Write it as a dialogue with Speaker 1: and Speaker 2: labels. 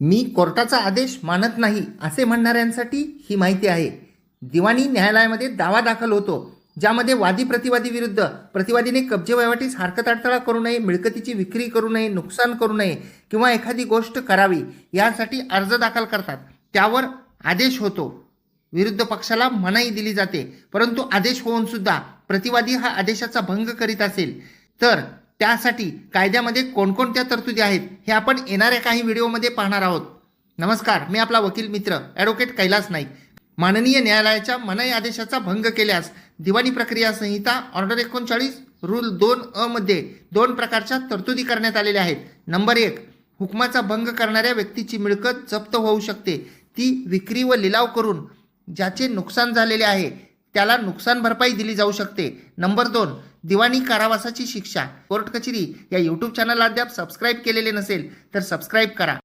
Speaker 1: मी कोर्टाचा आदेश मानत नाही असे म्हणणाऱ्यांसाठी ही माहिती आहे. दिवाणी न्यायालयामध्ये दावा दाखल होतो ज्यामध्ये वादी प्रतिवादी विरुद्ध प्रतिवादीने कब्जे वैवाटीस हरकत अडथळा करू नये मिळकतीची विक्री करू नये नुकसान करू नये किंवा एखादी गोष्ट करावी यासाठी अर्ज दाखल करतात. त्यावर आदेश होतो. विरुद्ध पक्षाला मनाई दिली जाते परंतु आदेश होऊन सुद्धा प्रतिवादी हा आदेशाचा भंग करीत असेल. तर त्यासाठी कायद्यामध्ये कोणकोणत्या तरतुदी आहेत हे आपण येणाऱ्या काही व्हिडिओमध्ये पाहणार आहोत. नमस्कार मी आपला वकील मित्र ॲडव्होकेट कैलास नाईक. माननीय न्यायालयाच्या मनाई आदेशाचा भंग केल्यास दिवाणी प्रक्रिया संहिता ऑर्डर एकोणचाळीस रूल दोन अ मध्ये दोन प्रकारच्या तरतुदी करण्यात आलेल्या आहेत. नंबर एक हुकमाचा भंग करणाऱ्या व्यक्तीची मिळकत जप्त होऊ शकते. ती विक्री व लिलाव करून ज्याचे नुकसान झालेले आहे त्याला नुकसान भरपाई दिली जाऊ शकते. नंबर दोन दिवाणी कारावासाची शिक्षा. कोर्ट कचेरी या यूट्यूब चॅनल अद्याप सबस्क्राईब केलेले नसेल तर सबस्क्राईब करा.